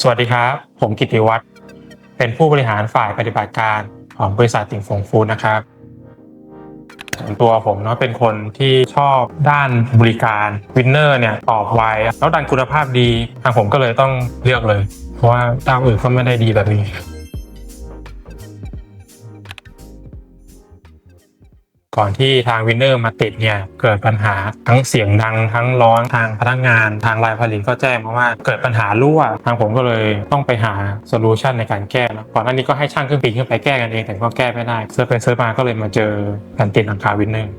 สวัสดีครับ ผมกิติวัตรเป็นผู้บริหารฝ่ายปฏิบัติการของบริษัทติ่งฟงฟูดนะครับส่วนตัวผมเนาะเป็นคนที่ชอบด้านบริการวินเนอร์เนี่ยตอบไวแล้วดันคุณภาพดี ทางผมก็เลยต้องเลือกเลย เพราะว่าเจ้าอื่นก็ไม่ได้ดีแบบนี้ ก่อนที่ทางวินเนอร์มาติดเนี่ยเกิดปัญหาทั้งเสียงดังทั้งร้อนทางพนักงานทางรายผลิตก็แจ้งมาว่าเกิดปัญหารั่วทางผมก็เลยต้องไปหาโซลูชันในการแก้นะก่อนหน้านี้ก็ให้ช่างเครื่องปีนขึ้นไปแก้กันเองแต่ก็แก้ไม่ได้เซิร์ฟไปเซิร์ฟมาก็เลยมาเจอแผ่นติดหลังคาวินเนอร์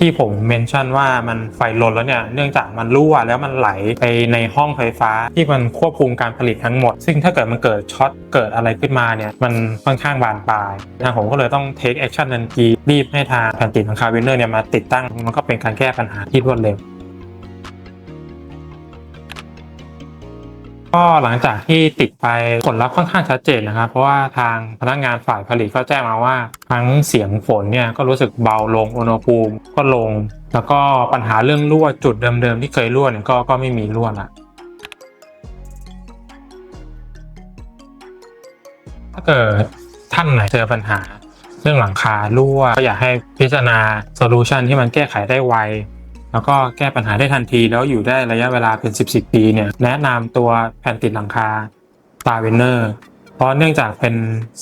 ที่ผมเมนชั่นว่ามันไฟลนแล้วเนี่ยเนื่องจากมันรั่วแล้วมันไหลไปในห้องไฟฟ้าที่มันควบคุมการผลิตทั้งหมด ซึ่งถ้าเกิดมันเกิดช็อตเกิดอะไรขึ้นมาเนี่ยมันค่อนข้างบานปลายทางผมก็เลยต้องเทคแอคชั่นทันทีรีบให้ทางแผ่นติดของคาวินเนอร์เนี่ยมาติดตั้งมันก็เป็นการแก้ปัญหาที่รวดเร็ว ก็หลังจากที่ติดไปผลลัพธ์ค่อนข้างชัดเจนนะครับ เพราะว่าทางพนักงานฝ่ายผลิตก็แจ้งมาว่า ทั้งเสียงฝนเนี่ยก็รู้สึกเบาลงอุณหภูมิก็ลง แล้วก็ปัญหาเรื่องรั่วจุดเดิมๆที่เคยรั่วเนี่ยก็ก็ไม่มีรั่วละถ้าเกิดท่านไหนเจอปัญหาเรื่องหลังคารั่วก็อยากให้พิจารณาโซลูชันที่มันแก้ไขได้ไว แล้วก็แก้ปัญหาได้ทันทีแล้วอยู่ได้ระยะเวลาเป็น 10 10 ปีเนี่ยแนะนำตัวแผ่นติดหลังคาตาเวนเนอร์เพราะเนื่องจากเป็น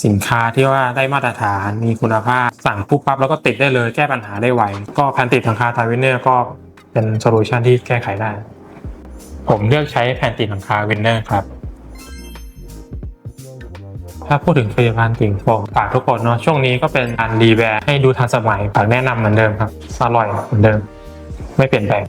สินค้าที่ว่าได้มาตรฐานมีคุณภาพ สั่งปุ๊บปั๊บแล้วก็ติดได้เลยแก้ปัญหาได้ไว ก็แผ่นติดหลังคาตาเวนเนอร์ก็เป็นโซลูชันที่แก้ไขได้ ผมเลือกใช้แผ่นติดหลังคาเวนเนอร์ครับถ้าพูดถึงผลิตภัณฑ์ติ่งฟองฝากทุกคนเนาะช่วงนี้ก็เป็นการรีแบรนด์ให้ดูทันสมัยฝากแนะนำเหมือนเดิมครับอร่อยเหมือนเดิม ไม่เปลี่ยนแปลง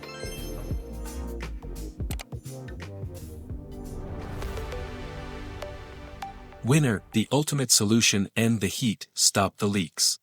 Winner, the ultimate solution end the heat, stop the leaks.